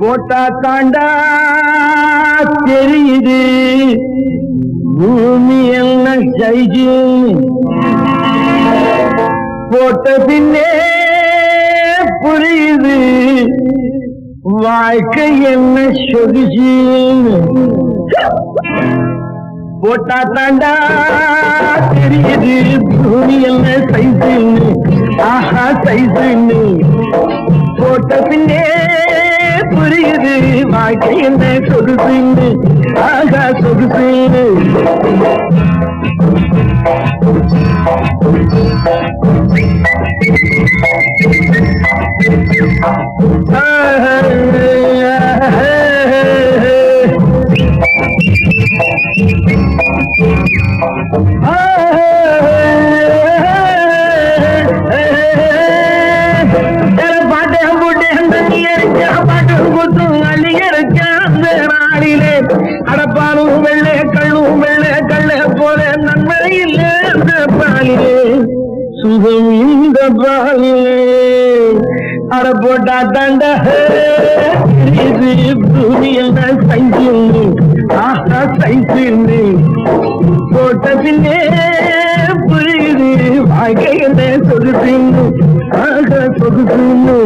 போட்டா தாண்டா தெரியுது. பூமி என்ன சைஜு போட்ட பின்னே புரியுது. வாழ்க்கை என்ன சொகுசு. போட்டா தாண்டா தெரியுது. பூமி என்ன சைஸுன்னு ஆஹா சைஸுன்னு என்ன சொகுசுன்னு ஆகா சொகுசுன்னு பாட்டேன் சுகம் இந்த பாலிலே. அட போட்டா தண்ட இது பூமியில் சைசு ஆஹா சைசு போட்ட பின்னே புரியுது. சொகுசுன்னு ஆக சொகுசுன்னு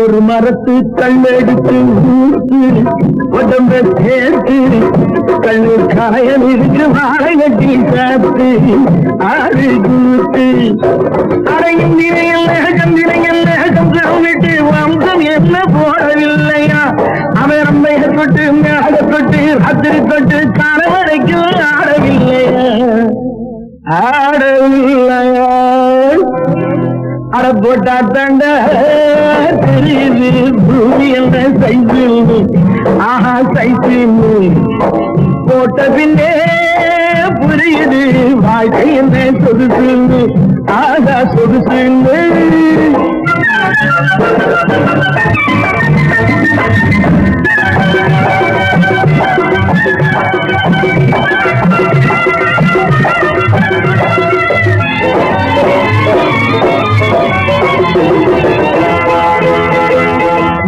ஒரு மரத்து கண்ணெடுத்து ஊருக்கு உடம்ப சேர்த்து கண்ணு காயம் இருக்கு வாழை கட்டி சாத்து ஆறு கூத்து. அடையும் நிறையல்ல கந்திரையல்ல கம்சம் சாமிட்டு வம்சம் என்ன போடவில்லையா? அவன் ரம்பைய தொட்டு மேகத்தொட்டு தொட்டு ராத்திரி தொட்டு கால வரைக்கும் ஆடவில்லையா? ஆடவில்லையா அட போட்டா தண்ட தெரியுது பூமி என்ற சைசு ஆஹா சைசு போட்ட பின்னே புரியுது வாழ்க்கை என்ன சொதுசு ஆகா you.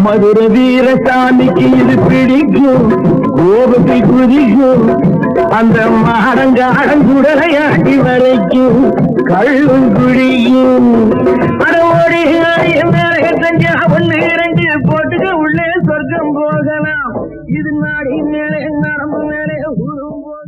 மதுர வீரசாமிக்கு இது பிடிக்கும். கோபத்தை குதிக்கும். அந்த மாடங்காடன் குடலையாட்டி வரைக்கும் கள்ளும் குடியும். அட செஞ்சா ஒண்ணு இரண்டு போட்டுக்க உள்ளே சொர்க்கம் போகலாம். இது நாடி மேலே நரம்பு மேலே ஊர்